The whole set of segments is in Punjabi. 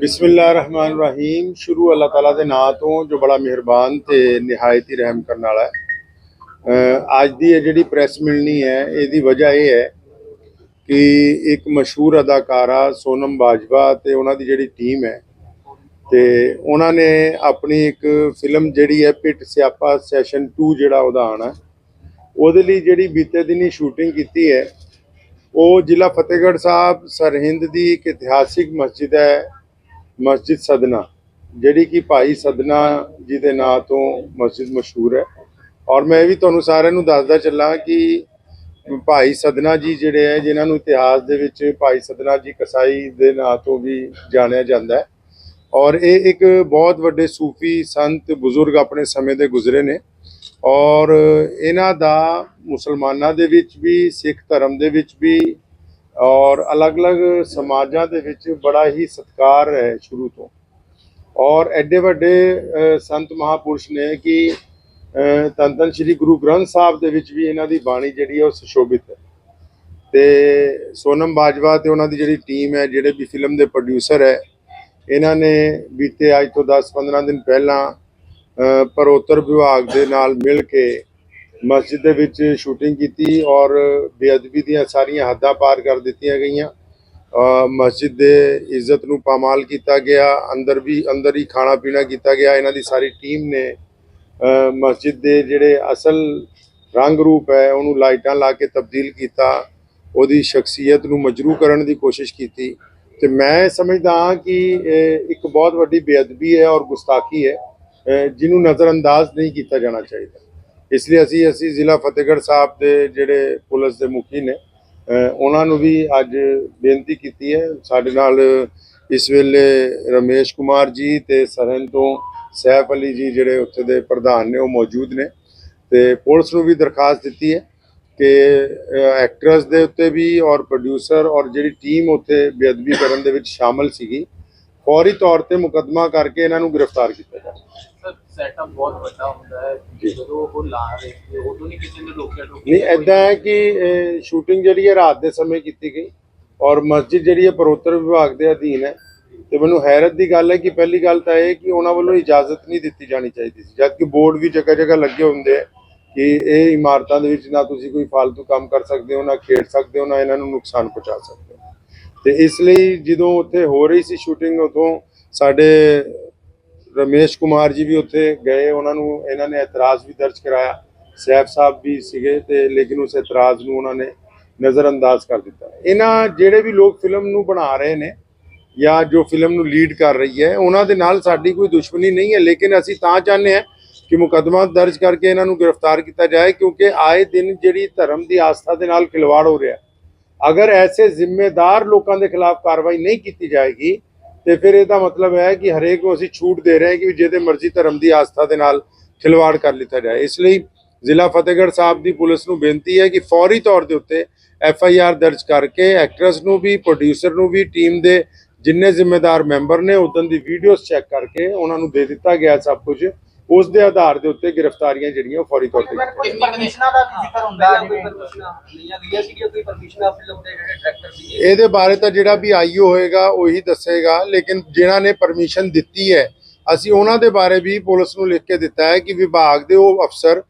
ਬਿਸਮਿਲ੍ਲਾ ਰਹਿਮਾਨ ਰਹੀਮ ਸ਼ੁਰੂ ਅੱਲਾਹ ਤਾਲਾ ਦੇ ਨਾਂ ਤੋਂ ਜੋ ਬੜਾ ਮਿਹਰਬਾਨ ਤੇ ਨਿਹਾਇਤ ਹੀ ਰਹਿਮ ਕਰਨ ਵਾਲਾ ਹੈ ਅੱਜ ਦੀ ਇਹ ਜਿਹੜੀ ਪ੍ਰੈਸ ਮਿਲਣੀ ਹੈ ਇਹਦੀ ਵਜ੍ਹਾ ਇਹ ਹੈ ਕਿ ਇੱਕ ਮਸ਼ਹੂਰ ਅਦਾਕਾਰਾ ਸੋਨਮ ਬਾਜਵਾ ਤੇ ਉਹਨਾਂ ਦੀ ਜਿਹੜੀ ਟੀਮ ਹੈ ਤੇ ਉਹਨਾਂ ਨੇ ਆਪਣੀ ਇੱਕ ਫਿਲਮ ਜਿਹੜੀ ਹੈ ਪਿੱਟ ਸਿਆਪਾ ਸੈਸ਼ਨ 2 ਜਿਹੜਾ ਉਹਦਾ ਆਣਾ ਉਹਦੇ ਲਈ ਜਿਹੜੀ ਬੀਤੇ ਦਿਨੀ ਸ਼ੂਟਿੰਗ ਕੀਤੀ ਹੈ ਉਹ ਜ਼ਿਲ੍ਹਾ ਫਤਿਹਗੜ੍ਹ ਸਾਹਿਬ ਸਰਹਿੰਦ ਦੀ ਇੱਕ ਇਤਿਹਾਸਿਕ ਮਸਜਿਦ ਹੈ ਮਸਜਿਦ ਸਦਨਾ, ਜਿਹੜੀ ਕਿ ਭਾਈ ਸਦਨਾ ਜੀ ਦੇ ਨਾਂ ਤੋਂ ਮਸਜਿਦ ਮਸ਼ਹੂਰ ਹੈ। ਔਰ ਮੈਂ ਇਹ ਵੀ ਤੁਹਾਨੂੰ ਸਾਰਿਆਂ ਨੂੰ ਦੱਸਦਾ ਚੱਲਾਂ ਕਿ ਭਾਈ ਸਦਨਾ ਜੀ ਜਿਹੜੇ ਹੈ, ਜਿਨ੍ਹਾਂ ਨੂੰ ਇਤਿਹਾਸ ਦੇ ਵਿੱਚ ਭਾਈ ਸਦਨਾ ਜੀ ਕਸਾਈ ਦੇ ਨਾਂ ਤੋਂ ਵੀ ਜਾਣਿਆ ਜਾਂਦਾ ਹੈ। ਔਰ ਇਹ ਇੱਕ ਬਹੁਤ ਵੱਡੇ ਸੂਫੀ ਸੰਤ ਬਜ਼ੁਰਗ ਆਪਣੇ ਸਮੇਂ ਦੇ ਗੁਜ਼ਰੇ ਨੇ। ਔਰ ਇਹਨਾਂ ਦਾ ਮੁਸਲਮਾਨਾਂ ਦੇ ਵਿੱਚ ਵੀ, ਸਿੱਖ ਧਰਮ ਦੇ ਵਿੱਚ ਵੀ ਔਰ ਅਲੱਗ-ਅਲੱਗ ਸਮਾਜਾਂ ਦੇ ਵਿੱਚ ਬੜਾ ਹੀ ਸਤਿਕਾਰ ਹੈ ਸ਼ੁਰੂ ਤੋਂ। ਔਰ ਐਡੇ ਵੱਡੇ ਸੰਤ ਮਹਾਪੁਰਸ਼ ਨੇ ਕਿ ਅ, ਧੰਨ ਸ੍ਰੀ ਗੁਰੂ ਗ੍ਰੰਥ ਸਾਹਿਬ ਦੇ ਵਿੱਚ ਵੀ ਇਹਨਾਂ ਦੀ ਬਾਣੀ ਜਿਹੜੀ ਹੈ ਉਹ ਸੁਸ਼ੋਭਿਤ ਹੈ। ਤੇ ਸੋਨਮ ਬਾਜਵਾ ਤੇ ਉਹਨਾਂ ਦੀ ਜਿਹੜੀ ਟੀਮ ਹੈ ਜਿਹੜੇ ਵੀ ਫਿਲਮ ਦੇ ਪ੍ਰੋਡਿਊਸਰ ਹੈ ਇਹਨਾਂ ਨੇ ਬੀਤੇ ਅੱਜ ਤੋਂ 10-15 ਦਿਨ ਪਹਿਲਾਂ ਅ, ਪਰੋਤਰ ਵਿਭਾਗ ਦੇ ਨਾਲ ਮਿਲ ਕੇ ਮਸਜਿਦ ਦੇ ਵਿੱਚ ਸ਼ੂਟਿੰਗ ਕੀਤੀ ਔਰ ਬੇਅਦਬੀ ਦੀਆਂ ਸਾਰੀਆਂ ਹੱਦਾਂ ਪਾਰ ਕਰ ਦਿੱਤੀਆਂ ਗਈਆਂ। ਮਸਜਿਦ ਦੇ ਇੱਜ਼ਤ ਨੂੰ ਪਾਮਾਲ ਕੀਤਾ ਗਿਆ ਅੰਦਰ ਵੀ ਅੰਦਰ ਹੀ ਖਾਣਾ ਪੀਣਾ ਕੀਤਾ ਗਿਆ। ਇਹਨਾਂ ਦੀ ਸਾਰੀ ਟੀਮ ਨੇ ਮਸਜਿਦ ਦੇ ਜਿਹੜੇ ਅਸਲ ਰੰਗ ਰੂਪ ਹੈ ਉਹਨੂੰ ਲਾਈਟਾਂ ਲਾ ਕੇ ਤਬਦੀਲ ਕੀਤਾ। ਉਹਦੀ ਸ਼ਖਸੀਅਤ ਨੂੰ ਮਜਰੂ ਕਰਨ ਦੀ ਕੋਸ਼ਿਸ਼ ਕੀਤੀ। ਤੇ ਮੈਂ ਸਮਝਦਾ ਹਾਂ ਕਿ ਇੱਕ ਬਹੁਤ ਵੱਡੀ ਬੇਅਦਬੀ ਹੈ ਔਰ ਗੁਸਤਾਖੀ ਹੈ ਅ, ਜਿਹਨੂੰ ਨਜ਼ਰਅੰਦਾਜ਼ ਨਹੀਂ ਕੀਤਾ ਜਾਣਾ ਚਾਹੀਦਾ। ਇਸ ਲਈ ਅਸੀਂ ਅਸੀਂ ਜ਼ਿਲ੍ਹਾ ਫਤਿਹਗੜ੍ਹ ਸਾਹਿਬ ਦੇ ਜਿਹੜੇ ਪੁਲਿਸ ਦੇ ਮੁਖੀ ਨੇ ਉਹਨਾਂ ਨੂੰ ਵੀ ਅੱਜ ਬੇਨਤੀ ਕੀਤੀ ਹੈ। ਸਾਡੇ ਨਾਲ ਇਸ ਵੇਲੇ ਰਮੇਸ਼ ਕੁਮਾਰ ਜੀ ਤੇ ਸਰਹੰਦ ਤੋਂ ਸੈਫ ਅਲੀ ਜੀ ਜਿਹੜੇ ਉੱਥੇ ਦੇ ਪ੍ਰਧਾਨ ਨੇ, ਉਹ ਮੌਜੂਦ ਨੇ ਤੇ ਪੁਲਿਸ ਨੂੰ ਵੀ ਦਰਖਾਸਤ ਦਿੱਤੀ ਹੈ ਕਿ ਐਕਟਰਸ ਦੇ ਉੱਤੇ ਵੀ ਔਰ ਪ੍ਰੋਡਿਊਸਰ ਔਰ ਜਿਹੜੀ ਟੀਮ ਉੱਥੇ ਬੇਅਦਬੀ ਕਰਨ ਦੇ ਵਿੱਚ ਸ਼ਾਮਲ ਸੀਗੀ, ਫੌਰੀ ਤੌਰ ਤੇ ਮੁਕੱਦਮਾ ਕਰਕੇ ਇਹਨਾਂ ਨੂੰ ਗ੍ਰਿਫਤਾਰ ਕੀਤਾ ਜਾਵੇ। ਸਰ ਸੈਟਅਪ ਬਹੁਤ ਵੱਡਾ ਹੁੰਦਾ ਹੈ। ਜਦੋਂ ਉਹ ਲਾ ਰਹੇ ਸੀ ਉਦੋਂ ਨਹੀਂ ਕਿਸੇ ਨੇ ਰੋਕਿਆ ਟੋਕਿਆ ਨਹੀਂ ਐਦਾਂ ਹੈ ਕਿ ਸ਼ੂਟਿੰਗ ਜਿਹੜੀ ਹੈ ਰਾਤ ਦੇ ਸਮੇਂ ਕੀਤੀ ਗਈ ਔਰ ਮਸਜਿਦ ਜਿਹੜੀ ਹੈ ਪਰੋਤਰ ਵਿਭਾਗ ਦੇ ਅਧੀਨ ਹੈ ਤੇ ਮੈਨੂੰ ਹੈਰਤ ਦੀ ਗੱਲ ਹੈ ਕਿ ਪਹਿਲੀ ਗੱਲ ਤਾਂ ਇਹ ਕਿ ਉਹਨਾਂ ਵੱਲੋਂ ਇਜਾਜ਼ਤ ਨਹੀਂ ਦਿੱਤੀ ਜਾਣੀ ਚਾਹੀਦੀ ਸੀ ਜਦ ਕਿ ਬੋਰਡ ਵੀ ਜਗ੍ਹਾ ਜਗ੍ਹਾ ਲੱਗੇ ਹੁੰਦੇ ਆ ਕਿ ਇਹ ਇਮਾਰਤਾਂ ਦੇ ਵਿੱਚ ਨਾ ਤੁਸੀਂ ਕੋਈ ਫालतू ਕੰਮ ਕਰ ਸਕਦੇ ਹੋ ਨਾ ਖੇਡ ਸਕਦੇ ਹੋ ਨਾ ਇਹਨਾਂ ਨੂੰ ਨੁਕਸਾਨ ਪਹੁੰਚਾ ਸਕਦੇ ਹੋ ਤੇ ਇਸ ਲਈ ਜਦੋਂ ਉੱਥੇ ਹੋ ਰਹੀ ਸੀ ਸ਼ੂਟਿੰਗ ਉਦੋਂ ਸਾਡੇ ਰਮੇਸ਼ ਕੁਮਾਰ ਜੀ ਵੀ ਉੱਥੇ ਗਏ, ਉਹਨਾਂ ਨੂੰ ਇਹਨਾਂ ਨੇ ਇਤਰਾਜ਼ ਵੀ ਦਰਜ ਕਰਾਇਆ। ਸੈਫ ਸਾਹਿਬ ਵੀ ਸੀਗੇ ਤੇ ਲੇਕਿਨ ਉਸ ਇਤਰਾਜ਼ ਨੂੰ ਉਹਨਾਂ ਨੇ ਨਜ਼ਰਅੰਦਾਜ਼ ਕਰ ਦਿੱਤਾ। ਇਹਨਾਂ ਜਿਹੜੇ ਵੀ ਲੋਕ ਫਿਲਮ ਨੂੰ ਬਣਾ ਰਹੇ ਨੇ ਜਾਂ ਜੋ ਫਿਲਮ ਨੂੰ ਲੀਡ ਕਰ ਰਹੀ ਹੈ, ਉਹਨਾਂ ਦੇ ਨਾਲ ਸਾਡੀ ਕੋਈ ਦੁਸ਼ਮਣੀ ਨਹੀਂ ਹੈ, ਲੇਕਿਨ ਅਸੀਂ ਤਾਂ ਚਾਹੁੰਦੇ ਹਾਂ ਕਿ ਮੁਕੱਦਮਾ ਦਰਜ ਕਰਕੇ ਇਹਨਾਂ ਨੂੰ ਗ੍ਰਿਫਤਾਰ ਕੀਤਾ ਜਾਏ, ਕਿਉਂਕਿ ਆਏ ਦਿਨ ਜਿਹੜੀ ਧਰਮ ਦੀ ਆਸਥਾ ਦੇ ਨਾਲ ਖਿਲਵਾੜ ਹੋ ਰਿਹਾ ਅਗਰ ਐਸੇ ਜ਼ਿੰਮੇਦਾਰ ਲੋਕਾਂ ਦੇ ਖਿਲਾਫ ਕਾਰਵਾਈ ਨਹੀਂ ਕੀਤੀ ਜਾਏਗੀ ਤੇ ਫਿਰ ਇਹਦਾ ਮਤਲਬ ਹੈ ਕਿ ਹਰੇਕ ਨੂੰ ਅਸੀਂ ਛੂਟ ਦੇ ਰਹੇ ਹਾਂ ਕਿ ਜਿਹਦੇ ਮਰਜ਼ੀ ਧਰਮ ਦੀ ਆਸਥਾ ਦੇ ਨਾਲ ਖਿਲਵਾੜ ਕਰ ਲਿੱਤਾ ਜਾਏ। ਇਸ ਲਈ ਜ਼ਿਲ੍ਹਾ ਫਤਿਹਗੜ੍ਹ ਸਾਹਿਬ ਦੀ ਪੁਲਿਸ ਨੂੰ ਬੇਨਤੀ ਹੈ ਕਿ ਫੌਰੀ ਤੌਰ ਦੇ ਉੱਤੇ ਐਫ ਆਈ ਆਰ ਦਰਜ ਕਰਕੇ ਐਕਟਰਸ ਨੂੰ ਵੀ, ਪ੍ਰੋਡਿਊਸਰ ਨੂੰ ਵੀ, ਟੀਮ ਦੇ ਜਿੰਨੇ ਜ਼ਿੰਮੇਦਾਰ ਮੈਂਬਰ ਨੇ, ਉਦੋਂ ਦੀ ਵੀਡੀਓਜ਼ ਚੈੱਕ ਕਰਕੇ ਉਹਨਾਂ ਨੂੰ ਦੇ ਦਿੱਤਾ ਗਿਆ ਸਭ ਕੁਝ। ਉਸ ਦੇ ਆਧਾਰ ਦੇ ਉੱਤੇ ਗ੍ਰਿਫਤਾਰੀਆਂ ਜਿਹੜੀਆਂ ਉਹ ਫੌਰੀ ਤੌਰ ਤੇ ਕੋਈ ਪਰਮਿਸ਼ਨਾਂ ਦਾ ਵੀ ਜ਼ਿਕਰ ਹੁੰਦਾ ਹੈ ਕੋਈ ਪਰਮਿਸ਼ਨਾਂ ਲਈਆਂ ਗਈਆਂ ਸੀ ਕੋਈ ਪਰਮਿਸ਼ਨਾਂ ਫਿਲਮ ਦੇ ਜਿਹੜੇ ਡਾਇਰੈਕਟਰ ਸੀ ਇਹਦੇ ਬਾਰੇ ਤਾਂ ਜਿਹੜਾ ਵੀ ਆਈਓ ਹੋਏਗਾ ਉਹੀ ਦੱਸੇਗਾ ਲੇਕਿਨ ਜਿਨ੍ਹਾਂ ਨੇ ਪਰਮਿਸ਼ਨ ਦਿੱਤੀ ਹੈ ਅਸੀਂ ਉਹਨਾਂ ਦੇ ਬਾਰੇ ਵੀ ਪੁਲਿਸ ਨੂੰ ਲਿਖ ਕੇ ਦਿੱਤਾ ਹੈ ਕਿ ਵਿਭਾਗ ਦੇ ਉਹ ਅਫਸਰ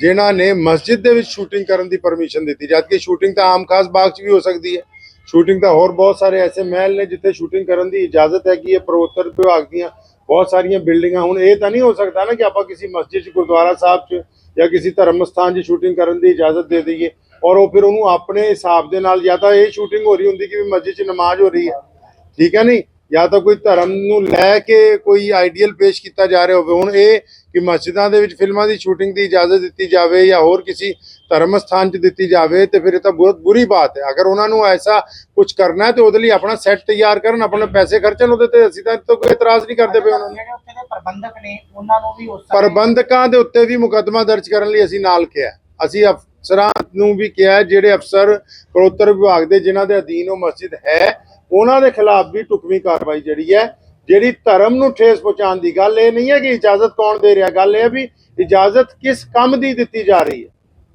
ਜਿਨ੍ਹਾਂ ਨੇ ਮਸਜਿਦ ਦੇ ਵਿੱਚ ਸ਼ੂਟਿੰਗ ਕਰਨ ਦੀ ਪਰਮਿਸ਼ਨ ਦਿੱਤੀ ਜਦਕਿ ਸ਼ੂਟਿੰਗ ਤਾਂ ਆਮ ਖਾਸ ਬਾਗ 'ਚ ਵੀ ਹੋ ਸਕਦੀ ਹੈ। ਸ਼ੂਟਿੰਗ ਤਾਂ ਹੋਰ ਬਹੁਤ ਸਾਰੇ ਐਸੇ ਮਹਿਲ ਨੇ ਜਿੱਥੇ ਸ਼ੂਟਿੰਗ ਕਰਨ ਦੀ ਇਜਾਜ਼ਤ ਹੈ ਪ੍ਰੋਤਰ ਵਿਭਾਗ ਦੀਆਂ ਬਹੁਤ ਸਾਰੀਆਂ ਬਿਲਡਿੰਗਾਂ ਹੁਣ ਇਹ ਤਾਂ ਨਹੀਂ ਹੋ ਸਕਦਾ ਨਾ ਕਿ ਆਪਾਂ ਕਿਸੇ ਮਸਜਿਦ 'ਚ, ਗੁਰਦੁਆਰਾ ਸਾਹਿਬ 'ਚ ਜਾਂ ਕਿਸੇ ਧਰਮ ਸਥਾਨ 'ਚ ਸ਼ੂਟਿੰਗ ਕਰਨ ਦੀ ਇਜਾਜ਼ਤ ਦੇ ਦਈਏ ਔਰ ਉਹ ਫਿਰ ਉਹਨੂੰ ਆਪਣੇ ਹਿਸਾਬ ਦੇ ਨਾਲ ਜਾਂ ਤਾਂ ਇਹ ਸ਼ੂਟਿੰਗ ਹੋ ਰਹੀ ਹੁੰਦੀ ਕਿ ਵੀ ਮਸਜਿਦ 'ਚ ਨਮਾਜ਼ ਹੋ ਰਹੀ ਹੈ। ਠੀਕ ਹੈ ਨਹੀਂ? ਜਾਂ ਤਾਂ ਕੋਈ ਧਰਮ ਨੂੰ ਲੈ ਕੇ ਕੋਈ ਆਈਡੀਅਲ ਪੇਸ਼ ਕੀਤਾ ਜਾ ਰਿਹਾ ਹੋਵੇ। ਹੁਣ ਇਹ ਕਿ ਮਸਜਿਦਾਂ ਦੇ ਵਿੱਚ ਫਿਲਮਾਂ ਦੀ ਸ਼ੂਟਿੰਗ ਦੀ ਇਜਾਜ਼ਤ ਦਿੱਤੀ ਜਾਵੇ ਜਾਂ ਹੋਰ ਕਿਸੇ ਧਰਮ ਸਥਾਨ 'ਚ ਦਿੱਤੀ ਜਾਵੇ ਤੇ ਫਿਰ ਇਹ ਤਾਂ ਬਹੁਤ ਬੁਰੀ ਬਾਤ ਹੈ। ਅਗਰ ਉਹਨਾਂ ਨੂੰ ਐਸਾ ਕੁਝ ਕਰਨਾ ਹੈ ਤੇ ਉਹਦੇ ਲਈ ਆਪਣਾ ਸੈੱਟ ਤਿਆਰ ਕਰਨ ਆਪਣੇ ਪੈਸੇ ਖਰਚਣ ਉਹਦੇ ਤੇ ਅਸੀਂ ਤਾਂ ਕੋਈ ਇਤਰਾਜ਼ ਨਹੀਂ ਕਰਦੇ ਪਏ ਉਹਨਾਂ ਨੂੰ। ਜਿਹੜੇ ਉੱਥੇ ਦੇ ਪ੍ਰਬੰਧਕ ਨੇ ਉਹਨਾਂ ਨੂੰ ਵੀ ਉਸ ਸਮੇਂ- ਪ੍ਰਬੰਧਕਾਂ ਦੇ ਉੱਤੇ ਵੀ ਮੁਕੱਦਮਾ ਦਰਜ ਕਰਨ ਲਈ ਅਸੀਂ ਨਾਲ ਕਿਹਾ ਅਸੀਂ ਅਫਸਰਾਂ ਨੂੰ ਵੀ ਕਿਹਾ ਜਿਹੜੇ ਅਫਸਰ ਪ੍ਰੋਤਰ ਵਿਭਾਗ ਦੇ ਜਿਨ੍ਹਾਂ ਦੇ ਅਧੀਨ ਉਹ ਮਸਜਿਦ ਹੈ ਉਹਨਾਂ ਦੇ ਖਿਲਾਫ ਵੀ ਟੁਕਵੀਂ ਕਾਰਵਾਈ ਜਿਹੜੀ ਹੈ ਜਿਹੜੀ ਧਰਮ ਨੂੰ ਠੇਸ ਪਹੁੰਚਾਉਣ ਦੀ ਗੱਲ ਇਹ ਨਹੀਂ ਹੈ ਕਿ ਇਜਾਜ਼ਤ ਕੌਣ ਦੇ ਰਿਹਾ। ਗੱਲ ਇਹ ਹੈ ਵੀ ਇਜਾਜ਼ਤ ਕਿਸ ਕੰਮ ਦੀ ਦਿੱਤੀ ਜਾ ਰਹੀ ਹੈ?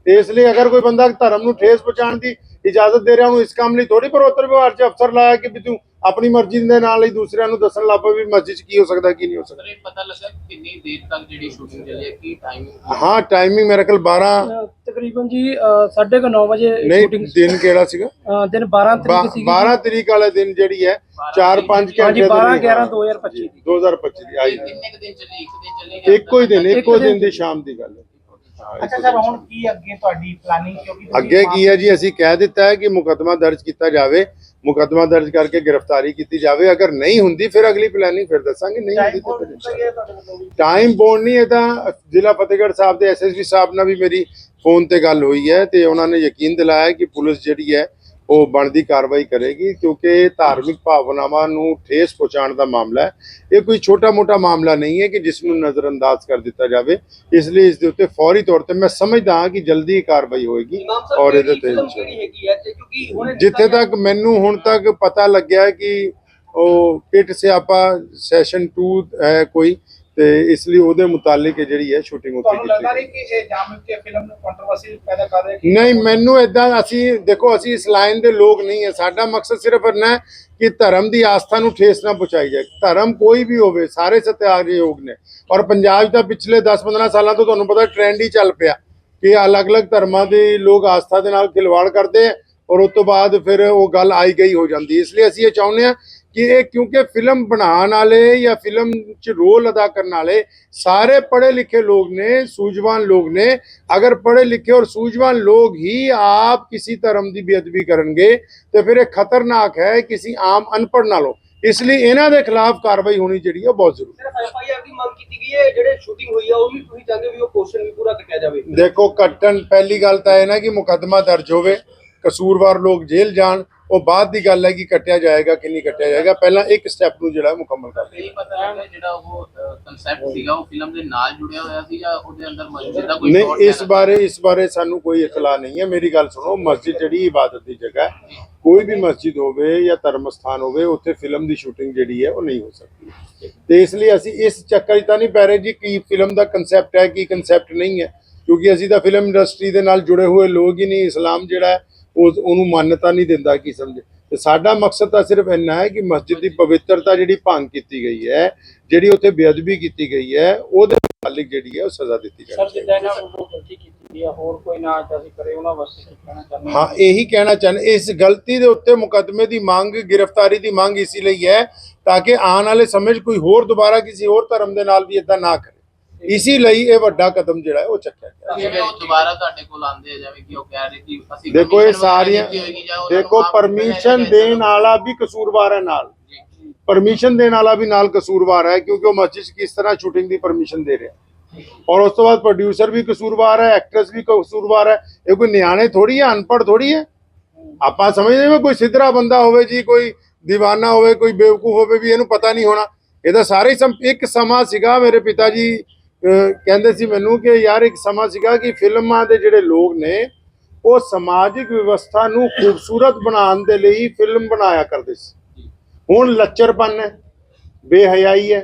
ਤੇ ਇਸ ਲਈ ਅਗਰ ਕੋਈ ਬੰਦਾ ਧਰਮ ਨੂੰ ਠੇਸ ਪਹੁੰਚਾਉਣ ਦੀ ਇਜਾਜ਼ਤ ਦੇ ਰਿਹਾ ਉਹਨੂੰ ਇਸ ਕੰਮ ਲਈ ਥੋੜੀ ਪ੍ਰੋਤਰ ਵਿਭਾਗ 'ਚ ਅਫਸਰ ਲਾਇਆ ਕਿ ਵੀ ਤੂੰ ਆਪਣੀ ਮਰਜ਼ੀ ਦੇ ਨਾਲ ਹੀ ਦੂਸਰਿਆਂ ਨੂੰ ਦੱਸਣ ਲੱਗ ਪਏ ਵੀ ਮਸਜਿਦ 'ਚ ਕੀ ਹੋ ਸਕਦਾ ਕੀ ਨਹੀਂ ਹੋ ਸਕਦਾ। ਪਤਾ ਲੱਗਾ ਕਿੰਨੀ ਦੇਰ ਤੱਕ ਜਿਹੜੀ ਸ਼ੂਟਿੰਗ ਚੱਲੀ ਹੈ ਕੀ ਟਾਈਮਿੰਗ ਹਾਂ ਟਾਈਮਿੰਗ ਮੇਰੇ ਕੋਲ 12 ਅ, ਤਕਰੀਬਨ ਜੀ 9:30 ਵਜੇ ਨਹੀਂ ਸ਼ੂਟਿੰਗ ਦਿਨ ਕਿਹੜਾ ਸੀਗਾ? ਦਿਨ 12 ਤਰੀਕ ਸੀਗੀ। 12 ਤਰੀਕ ਵਾਲੇ ਦਿਨ ਜਿਹੜੀ ਹੈ 4-5 ਘੰਟੇ ਹਾਂਜੀ ਦੇ 12 ਲਈ, 11 ਹਾਂ, 2025 ਦੀ। 2025 ਦੀ ਆਈ। ਕਿੰਨੇ ਦਿਨ ਚੱਲੀ? ਇੱਕ ਦਿਨ ਚੱਲੀ ਇੱਕੋ ਹੀ ਦਿਨ ਇੱਕ ਦਿਨ ਦੀ ਸ਼ਾਮ ਦੀ ਗੱਲ ਹਾਂ, ਅੱਛਾ ਇੱਕੋ ਸਰ ਦਿਨ ਹੁਣ ਕੀ ਅੱਗੇ ਤੁਹਾਡੀ ਪਲਾਨਿੰਗ ਕਿਉਂਕਿ ਤੁਸੀਂ ਅੱਗੇ ਕੀ ਹੈ ਜੀ? ਅਸੀਂ ਕਹਿ ਦਿੱਤਾ ਹੈ ਕਿ ਮੁਕੱਦਮਾ ਦਰਜ ਕੀਤਾ ਜਾਵੇ। ਮੁਕੱਦਮਾ ਦਰਜ ਕਰਕੇ ਗ੍ਰਿਫਤਾਰੀ ਕੀਤੀ ਜਾਵੇ। ਅਗਰ ਨਹੀਂ ਹੁੰਦੀ ਫਿਰ ਅਗਲੀ ਪਲੈਨਿੰਗ ਫਿਰ ਦੱਸਾਂਗੇ। ਨਹੀਂ ਹੁੰਦੀ ਤਾਂ ਫਿਰ ਇਨਸ਼ਾਅੱਲਾ। ਟਾਈਮ ਬੌਂਡ ਨਹੀਂ ਇਹ ਤਾਂ ਜ਼ਿਲ੍ਹਾ ਫਤਿਹਗੜ੍ਹ ਸਾਹਿਬ ਦੇ ਐਸਐਸਪੀ ਸਾਹਿਬ ਨਾਲ ਵੀ ਮੇਰੀ ਫੋਨ ਤੇ ਗੱਲ ਹੋਈ ਹੈ ਤੇ ਉਹਨਾਂ ਨੇ ਯਕੀਨ ਦਿਲਾਇਆ ਕਿ ਪੁਲਿਸ ਜਿਹੜੀ ਹੈ ਉਹ ਬਣਦੀ ਕਾਰਵਾਈ ਕਰੇਗੀ ਕਿਉਂਕਿ ਧਾਰਮਿਕ ਭਾਵਨਾਵਾਂ ਨੂੰ ਠੇਸ ਪਹੁੰਚਾਉਣ ਦਾ ਮਾਮਲਾ ਹੈ। ਇਹ ਕੋਈ ਛੋਟਾ-ਮੋਟਾ ਮਾਮਲਾ ਨਹੀਂ ਹੈ ਕਿ ਜਿਸ ਨੂੰ ਨਜ਼ਰਅੰਦਾਜ਼ ਕਰ ਦਿੱਤਾ ਜਾਵੇ। ਇਸ ਲਈ ਇਸ ਦੇ ਉੱਤੇ ਫੌਰੀ ਤੌਰ ਤੇ ਮੈਂ ਸਮਝਦਾ ਹਾਂ ਕਿ ਜਲਦੀ ਕਾਰਵਾਈ ਹੋਏਗੀ ਔਰ ਇਹਦੇ ਤੇ ਜਿੱਥੇ ਤੱਕ ਮੈਨੂੰ ਹੁਣ ਤੱਕ ਪਤਾ ਲੱਗਿਆ ਕਿ ਉਹ ਪਿੱਟ ਸਿਆਪਾ ਸੈਸ਼ਨ 2 ਹੈ ਕੋਈ। ਤੇ ਇਸ ਲਈ ਉਹਦੇ ਮੁਤਾਲਿਕ ਜਿਹੜੀ ਹੈ ਸ਼ੂਟਿੰਗ ਉੱਥੇ ਤੁਹਾਨੂੰ ਲੱਗਦਾ ਕੀਤੀ ਨਹੀਂ ਕਿ ਇਹ ਜਾਮ ਕੇ ਫਿਲਮ ਨੂੰ ਕੰਟਰੋਵਰਸੀ ਪੈਦਾ ਕਰ ਰਿਹਾ ਗਈ। ਨਹੀਂ ਮੈਨੂੰ ਇਦਾਂ ਅਸੀਂ ਦੇਖੋ ਅਸੀਂ ਇਸ ਲਾਈਨ ਦੇ ਲੋਕ ਨਹੀਂ ਹੈ ਸਾਡਾ ਮਕਸਦ ਸਿਰਫ ਇੰਨਾ ਹੈ ਕਿ ਧਰਮ ਦੀ ਆਸਥਾ ਨੂੰ ਠੇਸ ਨਾ ਪਹੁੰਚਾਈ ਜਾਏ ਧਰਮ ਕੋਈ ਵੀ ਹੋਵੇ ਸਾਰੇ ਸਤਿਆਰਯੋਗ ਨੇ ਔਰ ਪੰਜਾਬ ਤਾਂ ਪਿਛਲੇ 10-15 ਸਾਲਾਂ ਤੋਂ ਤੁਹਾਨੂੰ ਪਤਾ ਟ੍ਰੈਂਡ ਹੀ ਚੱਲ ਪਿਆ ਕਿ ਅਲੱਗ-ਅਲੱਗ ਧਰਮਾਂ ਦੇ ਲੋਕ ਆਸਥਾ ਦੇ ਨਾਲ ਖਿਲਵਾੜ ਕਰਦੇ ਆ ਔਰ ਉਸ ਤੋਂ ਬਾਅਦ ਫਿਰ ਉਹ ਗੱਲ ਆਈ ਗਈ ਹੋ ਜਾਂਦੀ। ਇਸ ਲਈ ਅਸੀਂ ਇਹ ਚਾਹੁੰਦੇ ਹਾਂ ਕਿ ਇਹ ਕਿਉਂਕਿ ਫਿਲਮ ਬਣਾਉਣ ਵਾਲੇ ਜਾਂ ਫਿਲਮ 'ਚ ਰੋਲ ਅਦਾ ਕਰਨ ਵਾਲੇ ਸਾਰੇ ਪੜ੍ਹੇ ਲਿਖੇ ਲੋਕ ਨੇ ਸੂਝਵਾਨ ਲੋਕ ਨੇ। ਅਗਰ ਪੜ੍ਹੇ ਲਿਖੇ ਔਰ ਸੂਝਵਾਨ ਲੋਕ ਹੀ ਆਪ ਕਿਸੇ ਧਰਮ ਦੀ ਬੇਅਦਬੀ ਕਰਨਗੇ ਤੇ ਫਿਰ ਇਹ ਖਤਰਨਾਕ ਹੈ ਕਿਸੇ ਆਮ ਅਨਪੜ੍ਹ ਨਾਲੋਂ। ਇਸ ਲਈ ਇਹਨਾਂ ਦੇ ਖਿਲਾਫ ਕਾਰਵਾਈ ਹੋਣੀ ਜਿਹੜੀ ਹੈ ਬਹੁਤ ਜ਼ਰੂਰੀ ਹੈ। ਐਫਆਈਆਰ ਦੀ ਮੰਗ ਕੀਤੀ ਗਈ ਹੈ ਜਿਹੜੇ ਸ਼ੂਟਿੰਗ ਹੋਈ ਆ ਉਹ ਵੀ ਤੁਸੀਂ ਚਾਹੁੰਦੇ ਵੀ ਉਹ ਪੋਰਸ਼ਨ ਵੀ ਪੂਰਾ ਕੱਟਿਆ ਜਾਵੇ? ਦੇਖੋ ਕੱਟਣ ਪਹਿਲੀ ਗੱਲ ਤਾਂ ਇਹ ਨਾ ਕਿ ਮੁਕੱਦਮਾ ਦਰਜ ਹੋਵੇ ਕਸੂਰਵਾਰ ਲੋਕ ਜੇਲ੍ਹ ਜਾਣ ਉਹ ਬਾਅਦ ਦੀ ਗੱਲ ਹੈ ਕਿ ਕੱਟਿਆ ਜਾਏਗਾ ਕਿ ਨਹੀਂ ਕੱਟਿਆ ਜਾਏਗਾ। ਪਹਿਲਾਂ ਇੱਕ ਸਟੈਪ ਨੂੰ ਜਿਹੜਾ ਮੁਕੰਮਲ ਕਰ ਇਹ ਪਤਾ ਲੱਗਾ ਜਿਹੜਾ ਉਹ ਕਨਸੈਪਟ ਸੀਗਾ ਉਹ ਫਿਲਮ ਦੇ ਨਾਲ ਜੁੜਿਆ ਹੋਇਆ ਸੀ ਜਾਂ ਉਹਦੇ ਅੰਦਰ ਮਸਜਿਦ ਦਾ ਕੋਈ ਨਹੀਂ ਇਸ ਬਾਰੇ ਇਸ ਬਾਰੇ ਸਾਨੂੰ ਕੋਈ ਇਤਲਾ ਨਹੀਂ ਹੈ। ਮੇਰੀ ਗੱਲ ਸੁਣੋ ਮਸਜਿਦ ਜਿਹੜੀ ਇਬਾਦਤ ਦੀ ਜਗ੍ਹਾ ਹੈ ਕੋਈ ਵੀ ਮਸਜਿਦ ਹੋਵੇ ਜਾਂ ਧਰਮ ਸਥਾਨ ਹੋਵੇ ਉੱਥੇ ਫਿਲਮ ਦੀ ਸ਼ੂਟਿੰਗ ਜਿਹੜੀ ਹੈ ਉਹ ਨਹੀਂ ਹੋ ਸਕਦੀ। ਤੇ ਇਸ ਲਈ ਅਸੀਂ ਇਸ ਚੱਕਰ 'ਚ ਤਾਂ ਨਹੀਂ ਪੈ ਰਹੇ ਜੀ ਕੀ ਫਿਲਮ ਦਾ ਕਨਸੈਪਟ ਹੈ ਕੀ ਕਨਸੈਪਟ ਨਹੀਂ ਹੈ। ਕਿਉਂਕਿ ਅਸੀਂ ਤਾਂ ਫਿਲਮ ਇੰਡਸਟਰੀ ਦੇ ਨਾਲ ਜੁੜੇ ਹੋਏ ਲੋਕ ਹੀ ਨਹੀਂ ਇਸਲਾਮ ਜਿਹੜਾ ਹੈ ਉਹ ਉਹਨੂੰ ਮਾਨਤਾ ਨਹੀਂ ਦਿੰਦਾ ਕੀ ਸਮਝੇ। ਤੇ ਸਾਡਾ ਮਕਸਦ ਤਾਂ ਸਿਰਫ ਇੰਨਾ ਹੈ ਕਿ ਮਸਜਿਦ ਦੀ ਪਵਿੱਤਰਤਾ ਜਿਹੜੀ ਭੰਗ ਕੀਤੀ ਗਈ ਹੈ ਜਿਹੜੀ ਉੱਥੇ ਬੇਅਦਬੀ ਕੀਤੀ ਗਈ ਹੈ ਉਹਦੇ ਮੁਤਾਲਿਕ ਜਿਹੜੀ ਹੈ ਉਹ ਸਜ਼ਾ ਦਿੱਤੀ ਜਾਵੇ ਸਰ ਜਿੱਦਾਂ ਇਹਨਾਂ ਵੱਲੋਂ ਗਲਤੀ ਕੀਤੀ ਹੈ ਹੋਰ ਕੋਈ ਨਾ ਅਸੀਂ ਕਰੇ ਉਹਨਾਂ ਵਾਸਤੇ ਕੀ ਕਹਿਣਾ ਚਾਹੁੰਦੇ ਹਾਂ ਇਹੀ ਕਹਿਣਾ ਚਾਹੁੰਦੇ ਇਸ ਗਲਤੀ ਦੇ ਉੱਤੇ ਮੁਕੱਦਮੇ ਦੀ ਮੰਗ ਗ੍ਰਿਫਤਾਰੀ ਦੀ ਮੰਗ ਇਸੇ ਲਈ ਹੈ ਤਾਂ ਕਿ ਆਉਣ ਵਾਲੇ ਸਮੇਂ 'ਚ ਕੋਈ ਹੋਰ ਦੁਬਾਰਾ ਕਿਸੇ ਹੋਰ ਧਰਮ ਦੇ ਨਾਲ ਵੀ ਇਦਾਂ ਨਾ ਕਰੇ। ਇਸੇ ਲਈ ਇਹ ਵੱਡਾ ਕਦਮ ਜਿਹੜਾ ਹੈ ਉਹ ਚੱਕਿਆ ਗਿਆ। ਜਿਵੇਂ ਉਹ ਦੁਬਾਰਾ ਤੁਹਾਡੇ ਕੋਲ ਆਉਂਦੇ ਆ ਜਿਵੇਂ ਕਿ ਉਹ ਕਹਿ ਰਹੇ ਕਿ ਅਸੀਂ ਦੇਖੋ ਇਹ ਸਾਰੀਆਂ ਦੇਖੋ ਪਰਮਿਸ਼ਨ ਦੇਣ ਵਾਲਾ ਵੀ ਕਸੂਰਵਾਰ ਹੈ ਨਾਲ। ਪਰਮਿਸ਼ਨ ਦੇਣ ਵਾਲਾ ਵੀ ਨਾਲ ਕਸੂਰਵਾਰ ਹੈ ਕਿਉਂਕਿ ਉਹ ਮਸਜਿਦ ਕਿਸ ਤਰ੍ਹਾਂ ਸ਼ੂਟਿੰਗ ਦੀ ਪਰਮਿਸ਼ਨ ਦੇ ਰਿਹਾ। ਔਰ ਉਸ ਤੋਂ ਬਾਅਦ ਪ੍ਰੋਡਿਊਸਰ ਵੀ ਕਸੂਰਵਾਰ ਹੈ ਐਕਟਰਸ ਵੀ ਕਸੂਰਵਾਰ ਹੈ। ਇਹ ਕੋਈ ਨਿਆਣੇ ਥੋੜੀ ਹੈ ਅਨਪੜ੍ਹ ਥੋੜੀ ਹੈ? ਆਪਾਂ ਸਮਝਦੇ ਹਾਂ ਕੋਈ ਸਿੱਧਰਾ ਬੰਦਾ ਹੋਵੇ ਜੀ ਕੋਈ دیਵਾਨਾ ਹੋਵੇ ਕੋਈ ਬੇਵਕੂਫ ਹੋਵੇ ਵੀ ਇਹਨੂੰ ਪਤਾ ਨਹੀਂ ਹੋਣਾ। ਇਹ ਤਾਂ ਸਾਰੇ ਇੱਕ ਸਮਾਂ ਸੀਗਾ ਮੇਰੇ ਪਿਤਾ ਜੀ ਕਹਿੰਦੇ ਸੀ ਮੈਨੂੰ ਕਿ ਯਾਰ ਇੱਕ ਸਮਾਂ ਸੀਗਾ ਕਿ ਫਿਲਮਾਂ ਦੇ ਜਿਹੜੇ ਲੋਕ ਨੇ, ਉਹ ਸਮਾਜਿਕ ਵਿਵਸਥਾ ਨੂੰ ਖੂਬਸੂਰਤ ਬਣਾਉਣ ਦੇ ਲਈ ਫਿਲਮ ਬਣਾਇਆ ਕਰਦੇ ਸੀ ਹੁਣ ਲੱਚਰਪਨ ਹੈ, ਬੇਹਯਾਈ ਹੈ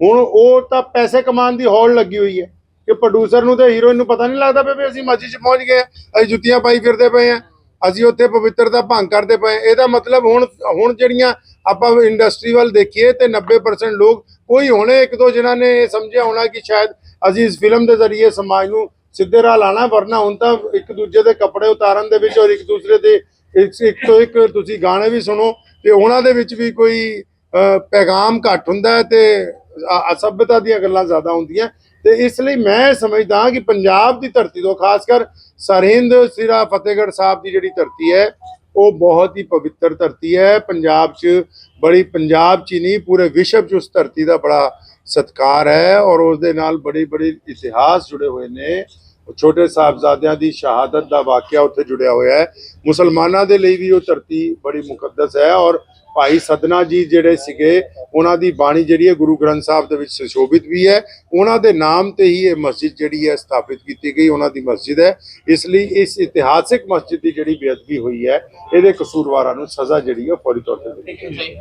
ਹੁਣ ਉਹ ਤਾਂ ਪੈਸੇ ਕਮਾਉਣ ਦੀ ਹੌਲ ਲੱਗੀ ਹੋਈ ਹੈ ਕਿ ਪ੍ਰੋਡਿਊਸਰ ਨੂੰ ਤੇ ਹੀਰੋਇਨ ਨੂੰ ਪਤਾ ਨਹੀਂ ਲੱਗਦਾ ਪਿਆ ਵੀ ਅਸੀਂ ਮਸਜਿਦ 'ਚ ਪਹੁੰਚ ਗਏ ਅਸੀਂ ਜੁੱਤੀਆਂ ਪਾਈ ਫਿਰਦੇ ਪਏ ਆ ਅਸੀਂ ਉੱਥੇ ਪਵਿੱਤਰਤਾ ਭੰਗ ਕਰਦੇ ਪਏ ਹਾਂ। ਇਹਦਾ ਮਤਲਬ ਹੁਣ ਹੁਣ ਜਿਹੜੀਆਂ ਆਪਾਂ ਇੰਡਸਟਰੀ ਵੱਲ ਦੇਖੀਏ ਤੇ 90% ਲੋਕ ਕੋਈ ਹੋਣੇ ਇੱਕ ਦੋ ਜਿਨ੍ਹਾਂ ਨੇ ਇਹ ਸਮਝਿਆ ਹੋਣਾ ਕਿ ਸ਼ਾਇਦ ਅਸੀਂ ਇਸ ਫਿਲਮ ਦੇ ਜ਼ਰੀਏ ਸਮਾਜ ਨੂੰ ਸਿੱਧੇ ਰਾਹ ਲਾਣਾ, ਵਰਨਾ ਹੁਣ ਤਾਂ ਇੱਕ ਦੂਜੇ ਦੇ ਕੱਪੜੇ ਉਤਾਰਨ ਦੇ ਵਿੱਚ ਔਰ ਇੱਕ ਦੂਸਰੇ ਦੇ ਇੱਕ ਤੋਂ ਇੱਕ ਤੁਸੀਂ ਗਾਣੇ ਵੀ ਸੁਣੋ ਤੇ ਉਹਨਾਂ ਦੇ ਵਿੱਚ ਵੀ ਕੋਈ ਪੈਗਾਮ ਘੱਟ ਹੁੰਦਾ ਹੈ ਤੇ ਅ- ਅਸਭਿਅਤਾ ਦੀਆਂ ਗੱਲਾਂ ਜ਼ਿਆਦਾ ਹੁੰਦੀਆਂ। ਤੇ ਇਸ ਲਈ ਮੈਂ ਸਮਝਦਾ ਹਾਂ ਕਿ ਪੰਜਾਬ ਦੀ ਧਰਤੀ ਤੋਂ ਖਾਸ ਕਰ ਸਰਹਿੰਦ ਸਿਰਾ, ਫਤਿਹਗੜ੍ਹ ਸਾਹਿਬ ਦੀ ਜਿਹੜੀ ਧਰਤੀ ਹੈ ਉਹ ਬਹੁਤ ਹੀ ਪਵਿੱਤਰ ਧਰਤੀ ਹੈ। ਪੰਜਾਬ 'ਚ ਬੜੀ ਪੰਜਾਬ 'ਚ ਹੀ ਨਹੀਂ, ਪੂਰੇ ਵਿਸ਼ਵ 'ਚ ਉਸ ਧਰਤੀ ਦਾ ਬੜਾ ਸਤਿਕਾਰ ਹੈ ਔਰ ਉਸ ਦੇ ਨਾਲ ਬੜੀ ਬੜੀ ਇਤਿਹਾਸ ਜੁੜੇ ਹੋਏ ਨੇ। ਛੋਟੇ ਸਾਹਿਬਜ਼ਾਦਿਆਂ ਦੀ ਸ਼ਹਾਦਤ ਦਾ ਵਾਕਿਆ ਉੱਥੇ ਜੁੜਿਆ ਹੋਇਆ ਹੈ। ਮੁਸਲਮਾਨਾਂ ਦੇ ਲਈ ਵੀ ਉਹ ਧਰਤੀ ਬੜੀ ਮੁਕੱਦਸ ਹੈ ਔਰ ਭਾਈ ਸਦਨਾ ਜੀ ਜਿਹੜੇ ਸੀਗੇ, ਉਹਨਾਂ ਦੀ ਬਾਣੀ ਜਿਹੜੀ ਹੈ ਗੁਰੂ ਗ੍ਰੰਥ ਸਾਹਿਬ ਦੇ ਵਿੱਚ ਸੁਸ਼ੋਭਿਤ ਵੀ ਹੈ। ਉਹਨਾਂ ਦੇ ਨਾਮ ਤੇ ਹੀ ਇਹ ਮਸਜਿਦ ਜਿਹੜੀ ਹੈ ਸਥਾਪਿਤ ਕੀਤੀ ਗਈ, ਉਹਨਾਂ ਦੀ ਮਸਜਿਦ ਹੈ। ਇਸ ਲਈ ਇਸ ਇਤਿਹਾਸਿਕ ਮਸਜਿਦ ਦੀ ਜਿਹੜੀ ਬੇਅਦਬੀ ਹੋਈ ਹੈ, ਇਹਦੇ ਕਸੂਰਵਾਰਾਂ ਨੂੰ ਸਜ਼ਾ ਜਿਹੜੀ ਹੈ ਫੌਰੀ ਤੌਰ ਤੇ ਦਿੱਤੀ ਸਹੀ